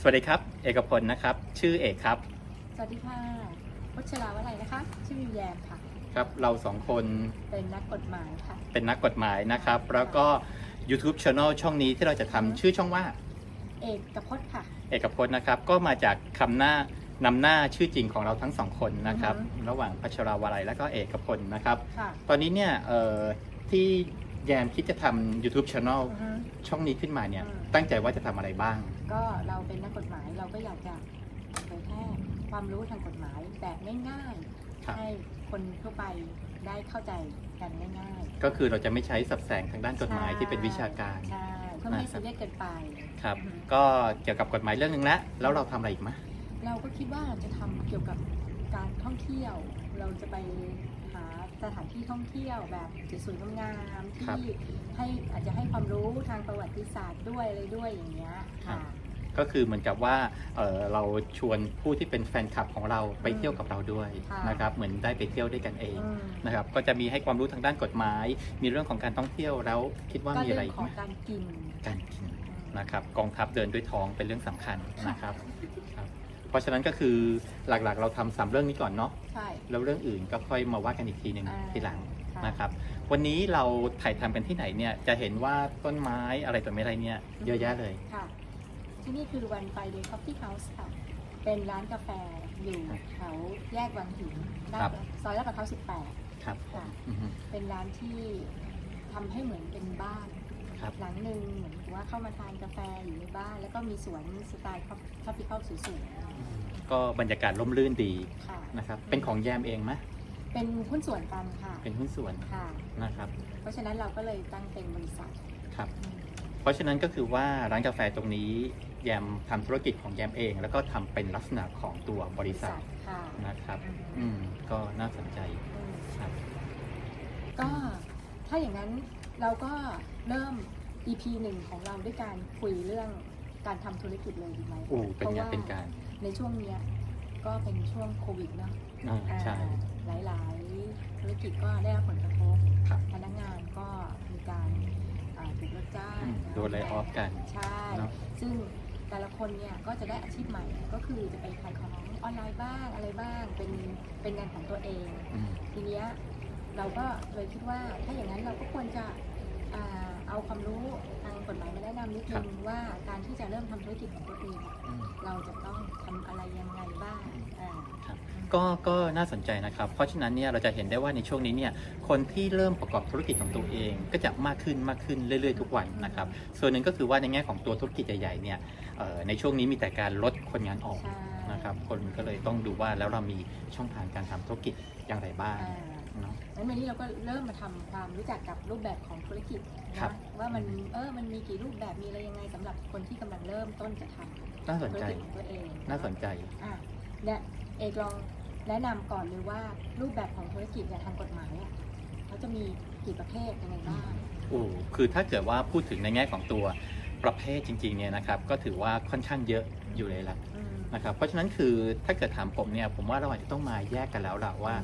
สวัสดีครับ เอกพลนะครับ ชื่อเอกครับ สวัสดีค่ะวัชราวลัยนะคะ ชื่อแยมค่ะ ครับ เราสองคนเป็นนักกฎหมายค่ะ เป็นนักกฎหมายนะครับ แล้วก็ YouTube Channel ช่องนี้ที่เราจะทำชื่อช่องว่า เอกกับพจน์ค่ะ เอกพจน์นะครับ ก็มาจากคำหน้านำหน้าชื่อจริงของเราทั้งสองคนนะครับอือฮึระหว่างพัชราวลัยและก็เอกพลนะครับค่ะตอนนี้เนี่ยเอ่อที่ แยมคิดจะทำ YouTube Channel อือฮึช่องนี้ขึ้นมาเนี่ย อืม ตั้งใจว่าจะทำอะไรบ้าง ก็เราเป็นนักกฎหมายเราก็อยากจะเผยแพร่ความรู้ทางกฎหมายแบบง่ายครับๆให้คนทั่วไปได้เข้าใจกันง่ายก็คือเราจะไม่ใช้สับแสงทางด้านๆกฎหมายที่เป็นวิชาการ ใช่เพื่อไม่ให้นะครับ ซีเรียสเกินไป ครับ อือฮึก็เกี่ยวกับกฎหมายเรื่องหนึ่งแล้วแล้วเราทำอะไรอีกไหมเราก็คิดว่าจะทำเกี่ยวกับการท่องเที่ยว เราจะไปหา สถานที่ท่องเที่ยวแบบสวยๆงามๆที่ให้อาจจะให้ความรู้ทางประวัติศาสตร์ด้วยอะไรด้วยอย่างเงี้ยค่ะ ก็คือเหมือนกับว่าเอ่อเราชวนผู้ที่เป็นแฟนคลับของเราไปเที่ยวกับเราด้วยค่ะ นะครับ เหมือนได้ไปเที่ยวด้วยกันเองอืมนะครับ ก็จะมีให้ความรู้ทางด้านกฎหมาย มีเรื่องของการท่องเที่ยวแล้วคิดว่าก็มีอะไรเรื่อีอกงขอไหมงการกินการกินนะครับ กองทัพเดินด้วยท้องเป็นเรื่องสำคัญนะครับครับ เพราะฉะนั้นก็คือหลักๆ เราทำสามเรื่องนี้ก่อนเนาะใช่ แล้วเรื่องอื่นก็ค่อยมาว่ากันอีกทีหนึ่งอ่าทีหลังค่ะ นะครับ วันนี้เราถ่ายทำกันที่ไหนเนี่ยจะเห็นว่าต้นไม้อะไรต่อไม่อะไรเนี่ยเยอะแยะเลย ค่ะ ที่นี่คือวันไฟเดย์คอฟฟี่เฮาส์ค่ะ เป็นร้านกาแฟอยู่แถวแยกวังหินลาดครับ ซอยลาดประเขา18 ครับค่ะ อือฮึเป็นร้านที่ทำให้เหมือนเป็นบ้าน ครับหลังหนึ่งเหมือนกับว่าเข้ามาทานกาแฟอยู่ในบ้าน แล้วก็มีสวนสไตล์ทอปปิคอลสวยก็บรรยากาศร่มรื่นดีๆค่ะ นะครับ เป็นของแยมเองไหมเป็นหุ้นส่วนกันค่ะเป็นหุ้นส่วนค่ะ นะครับ เพราะฉะนั้นเราก็เลยตั้งเป็นบริษัทครับ เพราะฉะนั้นก็คือว่าร้านกาแฟตรงนี้แยมทำธุรกิจของแยมเอง แล้วก็ทำเป็นลักษณะของตัวบริษัทค่ะนะครับ อืมอืมก็น่าสนใจอืมครับ ก็ถ้าอย่างนั้น เราก็เริ่ม EP หนึ่งของเราด้วยการคุยเรื่องการทำธุรกิจเลยดีไหมโอ้เป็นพราะไงว่าเป็นการในช่วงเนี้ยก็เป็นช่วงโควิดเนาะอ่าใช่อ่าหลายๆธุรกิจก็ได้รับผลกระทบครับพนักงานก็มีการอ่าถูกเลิกจ้างอืมโดนไลออฟกัน ใช่เนาะซึ่งแต่ละคนเนี่ยก็จะได้อาชีพใหม่ก็คือจะไปขายของออนไลน์บ้างอะไรบ้างเป็นเป็นงานของตัวเองอืมทีเนี้ยเราก็เลยคิดว่าถ้าอย่างนั้นเราก็ควรจะอ่า เอาความรู้ทางกฎหมายมาแนะนำนิดนึงว่าการที่จะเริ่มทำธุรกิจของตัวเองอะอืมเราจะต้องทำอะไรยังไงบ้างอ่าครับก็ก็น่าสนใจนะครับ เพราะฉะนั้นเนี่ยเราจะเห็นได้ว่าในช่วงนี้เนี่ยคนที่เริ่มประกอบธุรกิจของตัวเอง ก็จะมากขึ้นมากขึ้นเรื่อยๆทุกวันนะครับ ส่วนหนึ่งก็คือว่าในแง่ของตัวธุรกิจใหญ่ๆเนี่ยเอ่อในช่วงนี้มีแต่การลดคนงานออกใช่นะครับ คนก็เลยต้องดูว่าแล้วเรามีช่องทางการทำธุรกิจอย่างไรบ้างอ่า เนาะ งั้นวันนี้เราก็เริ่มมาทำความรู้จักกับรูปแบบของธุรกิจครันะบ ว่ามันเออมันมีกี่รูปแบบมีอะไรยังไงสำหรับคนที่กำลังเริ่มต้นจะทน่าสำนธุรใจ กิจของตัวเองน่าสนใจ อะเนี่ยเอกลองแนะนำก่อนเลยว่ารูปแบบของธุรกิจเนี่ยทางกฎหมายอะเขาจะมีกี่ประเภทยังไงบ้าง โอ้คือถ้าเกิดว่าพูดถึงในแง่ของตัวประเภทจริงๆเนี่ยนะครับ ก็ถือว่าค่อนข้างเยอะอยู่เลยละอืมนะครับ เพราะฉะนั้นคือถ้าเกิดถามผมเนี่ย ผมว่าเราอาจจะต้องมาแยกกันแล้วล่ะว่า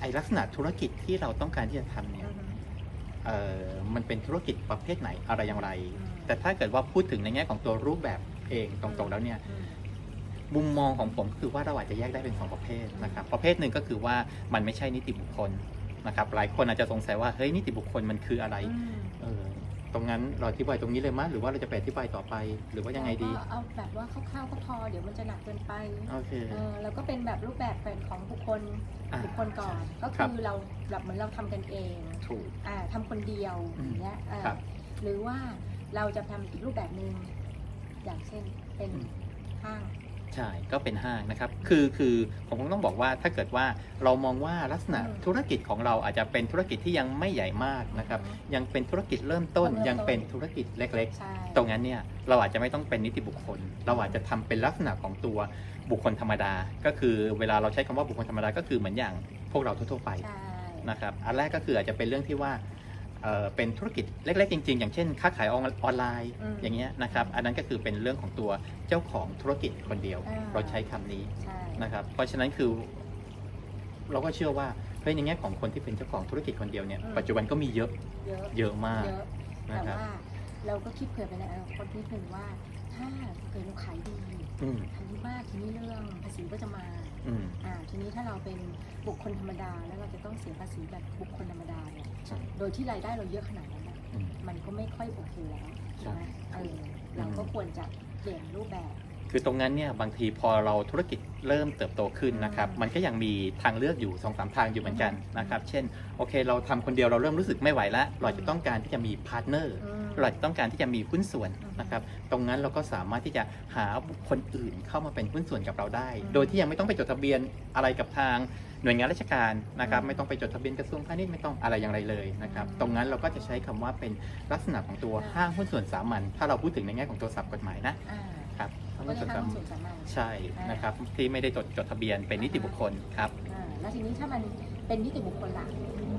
ไอลักษณะธุรกิจที่เราต้องการที่จะทำเนี่ยอืมเอ่อมันเป็นธุรกิจประเภทไหนอะไรอย่างไรอืมแต่ถ้าเกิดว่าพูดถึงในแง่ของตัวรูปแบบเองตรงๆแล้วเนี่ยอืมมุมมองของผมคือว่าเราอาจจะแยกได้เป็นสองประเภทนะครับประเภทหนึ่งก็คือว่ามันไม่ใช่นิติบุคคลนะครับหลายคนอาจจะสงสัยว่าเฮ้ยนิติบุคคลมันคืออะไรอืมเออ ตรงนั้นเราอธิบายตรงนี้เลยมั้ยหรือว่าเราจะไปอธิบายต่อไป หรือว่ายังไงดีเราก็เอาแบบว่าคร่าวๆก็พอเดี๋ยวมันจะหนักเกินไปโอเค เออแล้วก็เป็นแบบรูปแบบเป็นของบุคคลอ่าบุคคลก่อน ก็ครับคือเราแบบเหมือนเราทำกันเองถูก อ่าทำคนเดียวอืมอย่างเงี้ยอ่าครับหรือว่าเราจะทำอีกรูปแบบหนึ่งอย่างเช่นเป็นอืม ห้าง ใช่ก็เป็นห้างนะครับคือคือผมคงต้องบอกว่าถ้าเกิดว่าเรามองว่าลักษณะอืมธุรกิจของเราอาจจะเป็นธุรกิจที่ยังไม่ใหญ่มากนะครับยังเป็นธุรกิจเริ่มต้นเริ่มต้นยังเป็นธุรกิจเล็กใช่ๆตรงนั้นเนี่ยเราอาจจะไม่ต้องเป็นนิติบุคคล เราอาจจะทำเป็นลักษณะของตัวบุคคลธรรมดา ก็คือเวลาเราใช้คำว่าบุคคลธรรมดาก็คือเหมือนอย่างพวกเราทั่วๆไปใช่นะครับอันแรกก็คืออาจจะเป็นเรื่องที่ว่า เอ่อเป็นธุรกิจเล็กๆจริง ๆ อย่างเช่น ค้าขายออนออนไลน์มอย่างเงี้ยนะครับอันนั้นก็คือเป็นเรื่องของตัวเจ้าของธุรกิจคนเดียวอ่าเราใช้คำนี้ใช่นะครับเพราะฉะนั้นคือเราก็เชื่อว่าเฮ้ยในแง่ของคนที่เป็นเจ้าของธุรกิจคนเดียวเนี่ยปัจจุบันก็มีเยอะเยอะเยอะมากเยอะนะแต่ครับว่าเราก็คิดเผื่อไปในอนาคตนิดนึงว่าถ้าเกิดเราขายดีอืมอายุมากทีนี้เรื่องภาษีก็จะมา อืมอ่าทีนี้ถ้าเราเป็นบุคคลธรรมดาแล้วเราจะต้องเสียภาษีแบบบุคคลธรรมดาเนี่ยใช่โดยที่รายได้เราเยอะขนาดนั้นน่ะอืมมันก็ไม่ค่อยโอเคแล้วใช่ใช่ไหมเออเราก็ควรจะเปลี่ยนรูปแบบ คือตรงนั้นเนี่ยบางทีพอเราธุรกิจเริ่มเติบโตขึ้นนะครับอืมมันก็ยังมีทางเลือกอยู่สองสามทางอยู่เหมือนกันนะครับ เช่นโอเค เราทำคนเดียวเราเริ่มรู้สึกไม่ไหวแล้วเราจะต้องการที่จะมีพาร์ทเนอร์อืมเราจะต้องการที่จะมีหุ้นส่วนอืมนะครับ ตรงนั้นเราก็สามารถที่จะหาบุคคลอื่นเข้ามาเป็นหุ้นส่วนกับเราได้อืมโดยที่ยังไม่ต้องไปจดทะเบียนอะไรกับทางหน่วยงานราชการนะครับอืมไม่ต้องไปจดทะเบียนกระทรวงพาณิชย์ไม่ต้องอะไรอย่างไรเลยนะครับอืมตรงนั้นเราก็จะใช้คำว่าเป็นลักษณะของตัวอ่าห้างหุ้นส่วนสามัญถ้าเราพูดถึงในแง่ของตัวศัพท์กฎหมายนะอ่าครับ เขาก็จะทำส่วนสามัญใช่นะครับที่ไม่ได้จดจดทะเบียนเป็นนิติบุคคลครับอ่าแล้วทีนี้ถ้ามันเป็นนิติบุคคลล่ะ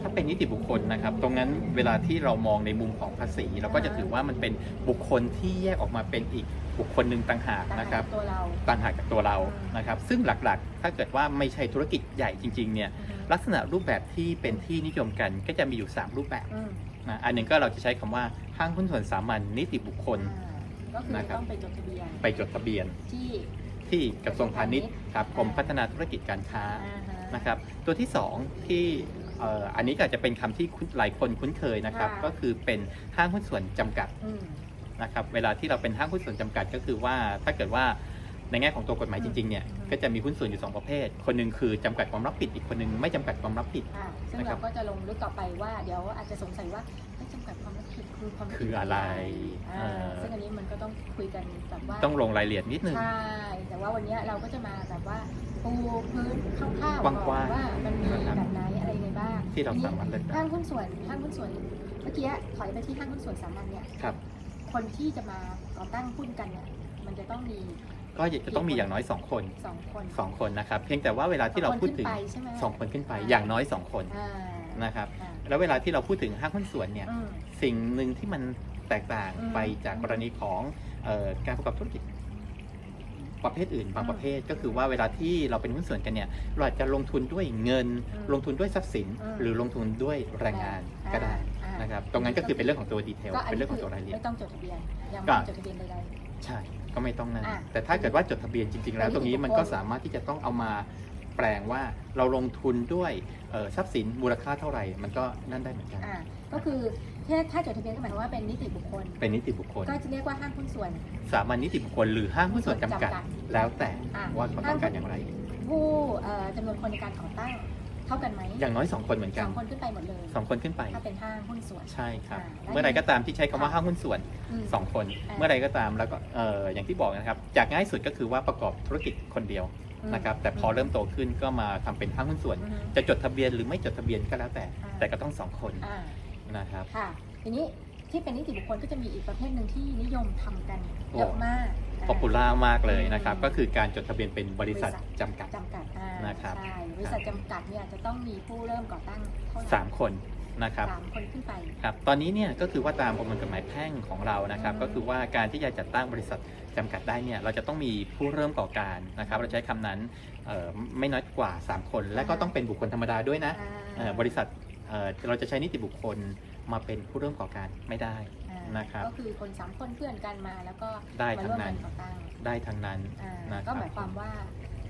ถ้าเป็นนิติบุคคลนะครับ ตรงนั้นเวลาที่เรามองในมุมของภาษีเราก็จะถือว่ามันเป็นบุคคลที่แยกออกมาเป็นอีกบุคคลหนึ่งต่างหากต่างหากนะครับตัวเราต่างหากจากตัวเราอืมนะครับ ซึ่งหลักๆ ถ้าเกิดว่าไม่ใช่ธุรกิจใหญ่จริงๆเนี่ยลักษณะรูปแบบที่เป็นที่นิยมกันก็จะมีอยู่ 3 รูปแบบอืมนะอันหนึ่งก็เราจะใช้คำว่าห้างหุ้นส่วนสามัญนิติบุคคลอ่า ก็คือนะครับต้องไปจดทะเบียนไปจดทะเบียนที่ ที่กระทรวงพาณิชย์ครับกรมพัฒนาธุรกิจการค้าอ่าฮะนะครับ ตัวที่ 2 ที่เอ่ออันนี้ก็อาจจะเป็นคำที่คุ้นหลายคนคุ้นเคยนะครับ ค่ะ ก็คือเป็นห้างหุ้นส่วนจำกัด อืม นะครับเวลาที่เราเป็นห้างหุ้นส่วนจำกัดก็คือว่าถ้าเกิดว่าในแง่ของตัวกฎหมายจริงๆเนี่ยอืม ก็จะมีหุ้นส่วนอยู่ 2 ประเภท คนหนึ่งคือจำกัดความรับผิดอีกคนหนึ่งไม่จำกัดความรับผิด อ่าซึ่งนะครับ เราก็จะลงลึกต่อไปว่าเดี๋ยวอาจจะสงสัยว่าไม่จำกัดควา มรับผิดคือความรับผิดคืออะไรอ่าเออซึ่งอันนี้มันก็ต้องคุยกันแบบว่าต้องลงรายละเอียดนิดนึง ใช่แต่ว่าวันเนี้ยเราก็จะมาแบบว่าปูพื้นคร่าวๆกว้างๆก่อนว่ามันมีนะครับ แบบไหนอะไรยังไงบ้าง ที่เราสามารถเลือกได้ห้างหุ้นส่วนห้างหุ้นส่วนเมื่อกี้ถอยไปที่ห้างหุ้นส่วนสามัญเนี่ยครับ คนที่จะมาก่อตั้งหุ้นกันเนี่ยมันจะต้องมีก็จะต้องมีอย่างน้อย 2 คน สองคน2 คนนะครับ เพียงแต่ว่าเวลาที่เราพูดถึง สอคนขึ้นไปใช่ไหม2คนขึ้นไปอย่างน้อย 2 คนอ่านะครับ อ่าแล้วเวลาที่เราพูดถึงห้างหุ้นส่วนเนี่ย อืม สิ่งหนึ่งที่มันแตกต่างอืมไปจากกรณีของเออการประกอบธุรกิจประเภทอื่นบางอืมประเภทก็คือว่าเวลาที่เราเป็นหุ้นส่วนกันเนี่ยเราอาจจะลงทุนด้วยเงินอืมลงทุนด้วยทรัพย์สินอืมหรือลงทุนด้วยแรงงานก็ได้อ่านะครับตรงนั้นก็คือเป็นเรื่องของตัวดีเทลก็อัเป็นเรื่องของตัวรายละเอียดไม่ต้องจดทะเบียนยังก็ไม่จดทะเบียนใดใช่ก็ไม่ต้องนั่นอะแต่ถ้าเกิดว่าจดทะเบียนจริง ๆ แล้วเป็นตรงนี้มันก็นิติบุคคลสามารถที่จะต้องเอามาแปลงว่าเราลงทุนด้วยเอ่อทรัพย์สินมูลค่าเท่าไหร่ มันก็นั่นได้เหมือนกันๆอ่าก็คือ ถ้าถ้าจดทะเบียนก็หมายความว่าเป็นนิติบุคคล เป็นนิติบุคคล ก็จะเรียกว่าห้างหุ้นส่วน สามัญนิติบุคคลหรือห้างหุ้นส่วนจำกัดจำกัดแล้วแต่อะว่าเขาต้องการอย่างไร ผู้เอ่อจำนวนคนในการก่อตั้งเท่ากันไหมอย่างน้อย 2 คนเหมือนสกันองคนขึ้นไปหมดเลยสองคนขึ้นไป ถ้าเป็นห้างหุ้นส่วน ใช่ครับอ่าแล้วเมื่อไรก็ตามที่ใช้คำว่าห้างหุ้นส่วนอืม2คนอ่าเมื่อไรก็ตามแล้วก็เอ่ออย่างที่บอกนะครับ จากง่ายสุดก็คือว่าประกอบธุรกิจคนเดียวอืมนะครับแต่พอเริ่มโตขึ้นก็มาทำเป็นห้างหุ้นส่วนอืมจะจดทะเบียนหรือไม่จดทะเบียนก็แล้วแต่อ่าแต่ก็ต้องสองคนอ่า นะครับ ค่ะทีนี้ที่เป็นนิติบุคคลก็จะมีอีกประเภทหนึ่งที่นิยมทำกันเยอะมากป๊อปปูล่ามากเลยนะครับ อืม ก็คือการจดทะเบียนเป็นบริษัทจำกัด จำกัดอ่านะครับ ใช่บริษัทจำกัดเนี่ยจะต้องมีผู้เริ่มก่อตั้งเท่าไหร่3คนนะครับ สามคนขึ้นไป ครับ ตอนนี้เนี่ยก็คือว่าตามประมวลกฎหมายแพ่งของเรานะครับ อืม ก็คือว่าการที่จะจัดตั้งบริษัทจำกัดได้เนี่ยเราจะต้องมีผู้เริ่มก่อการนะครับ เราใช้คำนั้นเอ่อไม่น้อยกว่า 3 คน และก็ต้องเป็นบุคคลธรรมดาด้วยนะอ่า เอ่อบริษัท เอ่อเราจะใช้นิติบุคคลมาเป็นผู้เริ่มก่อการไม่ได้ อ่านะครับ ก็คือคนสามคนเพื่อนกันมาแล้วก็ได้มาทั้ร่วงมนั้กันนก่อตั้งได้ทั้งนั้น อ่านะครับ ก็หมายความว่า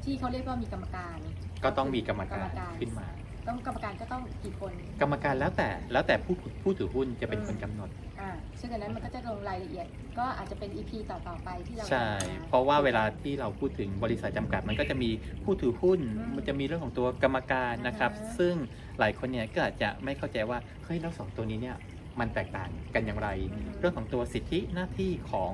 ที่เขาเรียกว่ามีกรรมการ ก็ต้องมีกรรมกรการรมการ ขึ้นมา ต้องกรรมการก็ต้องกี่คน กรรมการแล้วแต่แล้วแต่ผู้ผู้ถือหุ้นจะเป็นคนกำหนด อ่าซึ่งอันนั้นมันก็จะลงรายละเอียด ก็อาจจะเป็น EP ต่อๆไปที่เราใช่จะมเพราะว่าเวลาที่เราพูดถึงบริษัทจำกัด มันก็จะมีผู้ถือหุ้น อืมมันจะมีเรื่องของตัวกรรมการนะครับ อ่าฮะ ซึ่งหลายคนเนี่ยก็อาจจะไม่เข้าใจว่า เฮ้ยแล้วสองตัวนี้เนี่ยมันแตกต่างกันอย่างไร เรื่องของตัวสิทธิหน้าที่ของ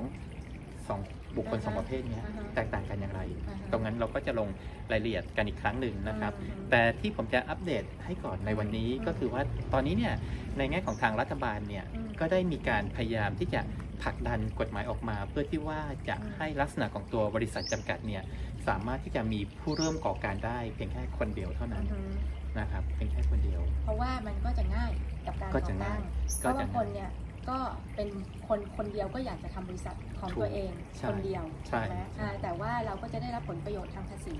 สอง บุคคลสองประเภทเนี้ยอ่าฮะแตกต่างกันอย่างไร อ่าฮะตรงนั้นเราก็จะลงรายละเอียดกันอีกครั้งหนึ่งนะครับ อืม แต่ที่ผมจะอัปเดตให้ก่อนในวันนี้อืมก็คือว่าตอนนี้เนี่ยในแง่ของทางรัฐบาลเนี่ยอืม ก็ได้มีการพยายามที่จะผลักดันกฎหมายออกมา เพื่อที่ว่าจะอืมให้ลักษณะของตัวบริษัทจำกัดเนี่ยสามารถที่จะมีผู้เริ่มก่อการได้เพียงแค่คนเดียวเท่านั้นอือฮึนะครับเพียงแค่คนเดียว เพราะว่ามันก็จะง่ายกับการก็ก่อจะตั้ง่ายงเพก็ราะจะบางคง่านยเนี่ย ก็เป็นคนคนเดียวก็อยากจะทำบริษัทของถูกตัวเองใช่คนเดียวใช่ไหมอ่าแต่ว่าเราก็จะได้รับผลประโยชน์ทางภาษี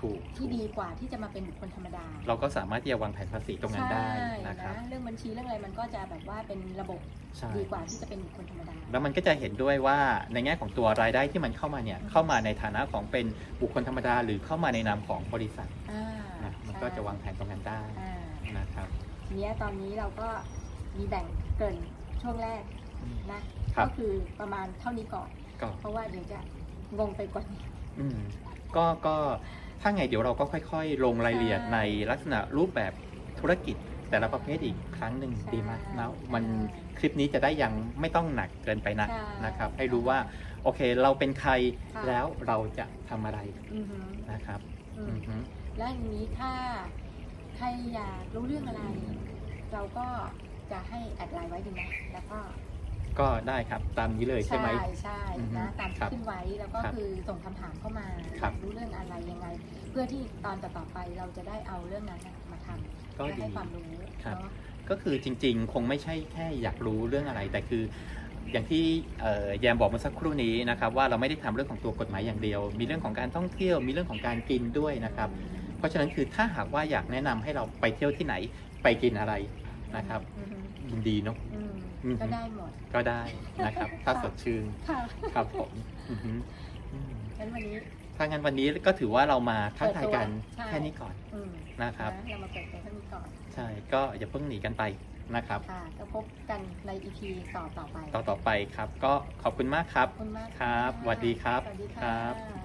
ถูกที่ดีกว่าที่จะมาเป็นบุคคลธรรมดา เราก็สามารถที่จะวางแผนภาษีตรงนั้นได้ใช่นะครับเรื่องบัญชีเรื่องอะไรมันก็จะแบบว่าเป็นระบบใช่ดีกว่าที่จะเป็นบุคคลธรรมดา แล้วมันก็จะเห็นด้วยว่าในแง่ของตัวรายได้ที่มันเข้ามาเนี่ยอืมเข้ามาในฐานะของเป็นบุคคลธรรมดา หรือเข้ามาในนามของบริษัทอ่านะมันก็จะวางแผนตรงนั้นได้อ่านะครับทีเนี้ยตอนนี้เราก็มีแบ่งเกริน ช่วงแรกอืมนะครับก็คือประมาณเท่านี้ก่อนก็เพราะว่าเดี๋ยวจะงงไปกว่านี้อืมก็ก็ถ้าไงเดี๋ยวเราก็ค่อย ๆ ลงรายละเอียดใช่ในลักษณะรูปแบบธุรกิจแต่ละประเภทอีกครั้งหนึ่งใช่ดีไหมนะมันใช่คลิปนี้จะได้ยังไม่ต้องหนักเกินไปนะใช่นะครับ ให้รู้ว่าโอเคเราเป็นใครค่ะแล้วเราจะทำอะไรอือหือนะครับอือืมอฮึและอย่างนี้ถ้าใครอยากรู้เรื่องอะไร เราก็ จะให้แอดไลน์ไว้ดีไหมแล้วก็ก็ได้ครับตามนี้เลยใช่ไหมใช่อือฮึนะตามครัที่บขึ้นไว้แล้วก็ครับคือส่งคำถามเข้ามาครับรู้เรื่องอะไรยังไง เพื่อที่ตอนต่อๆไปเราจะได้เอาเรื่องนั้นน่ะมาทำก็และดีให้ความรู้ครับเนาะก็คือจริง ๆ คงไม่ใช่แค่อยากรู้เรื่องอะไรแต่คืออย่างที่เอ่อแยมบอกเมื่อสักครู่นี้นะครับว่าเราไม่ได้ทำเรื่องของตัวกฎหมายอย่างเดียว มีเรื่องของการท่องเที่ยว มีเรื่องของการกินด้วยนะครับ เพราะฉะนั้นคือถ้าหากว่าอยากแนะนำให้เราไปเที่ยวที่ไหนไปกินอะไรนะครับ อือฮึยินดีเนาะ อืมอือฮึก็ได้หมด ก็ได้นะครับ ถ้าสดชื่นค่ะครับผมอือฮึอืมงั้นวันนี้ ถ้างั้นวันนี้ก็ถือว่าเรามาทักทายกันเปิดตัวใช่ แค่นี้ก่อน อืมนะครับ นะเรามาเปิดตัวเท่านี้ก่อน ใช่ก็อย่าเพิ่งหนีกันไปนะครับ ค่ะก็พบกันใน EP ต่อต่อไปต่อต่อไปครับ ก็ขอบคุณมากครับ ขอบคุณมากครับะสวัสดีครับสวัสดีครัค่ะ บ